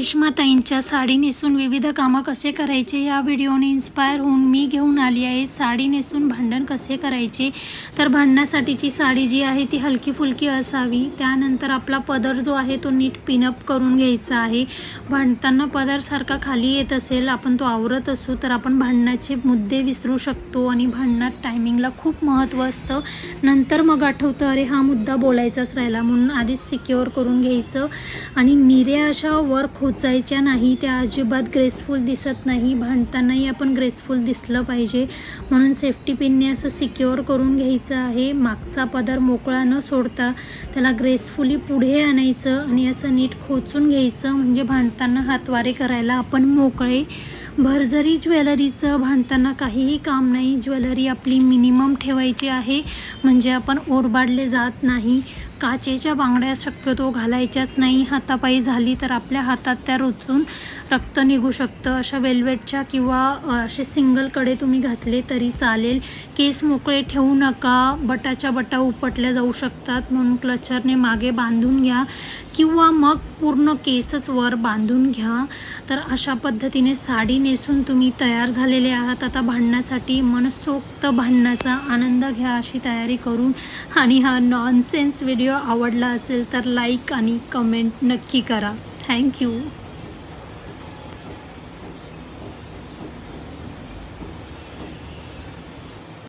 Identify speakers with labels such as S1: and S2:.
S1: रेश्माताईंच्या साडी नेसून विविध कामं कसे करायचे? या व्हिडिओने इन्स्पायर होऊन मी घेऊन आली आहे. साडी नेसून भांडण कसे करायचे? तर भांडणासाठीची साडी जी आहे ती हलकी फुलकी असावी. त्यानंतर आपला पदर जो आहे तो नीट पिनअप करून घ्यायचा आहे. भांडताना पदरसारखा खाली येत असेल आपण तो आवरत असू तर आपण भांडणाचे मुद्दे विसरू शकतो आणि भांडणात टायमिंगला खूप महत्त्व असतं. नंतर मग आठवतं अरे हा मुद्दा बोलायचाच राहिला म्हणून आधीच सिक्युअर करून घ्यायचं. आणि निर्या अशा वर पोचायच्या नाही त्या अजिबात ग्रेसफुल दिसत नाही. भांडतानाही आपण ग्रेसफुल दिसलं पाहिजे. म्हणून सेफ्टी पिनने असं सिक्युअर करून घ्यायचं आहे. मागचा पदर मोकळा न सोडता त्याला ग्रेसफुली पुढे आणायचं आणि असं नीट खोचून घ्यायचं. म्हणजे भांडताना हातवारे करायला आपण मोकळे भरजरी ज्वेलरीचं भांडताना काहीही काम नाही. ज्वेलरी आपली मिनिमम ठेवायची आहे. म्हणजे आपण ओरबाडले जात नाही. काचेच्या बांगड्या शक्यतो घालायच्याच नाही. हातापायी झाली तर आपल्या हातात त्या रुचून रक्त निघू शकतं. अशा वेल्वेटच्या किंवा असे सिंगलकडे तुम्ही घातले तरी चालेल. केस मोकळे ठेवू नका. बटाच्या बटा उपटल्या जाऊ शकतात. म्हणून क्लचरने मागे बांधून घ्या. किंवा मग पूर्ण केसच वर बांधून घ्या. तर अशा पद्धतीने साडी नेसून तुम्ही तयार झालेले आहात. आता भांडण्यासाठी मनसोक्त भांडण्याचा आनंद घ्या अशी तयारी करून आणि हा नॉनसेन्स व्हिडिओ आवडला असेल तर लाईक आणि कमेंट नक्की करा. थँक्यू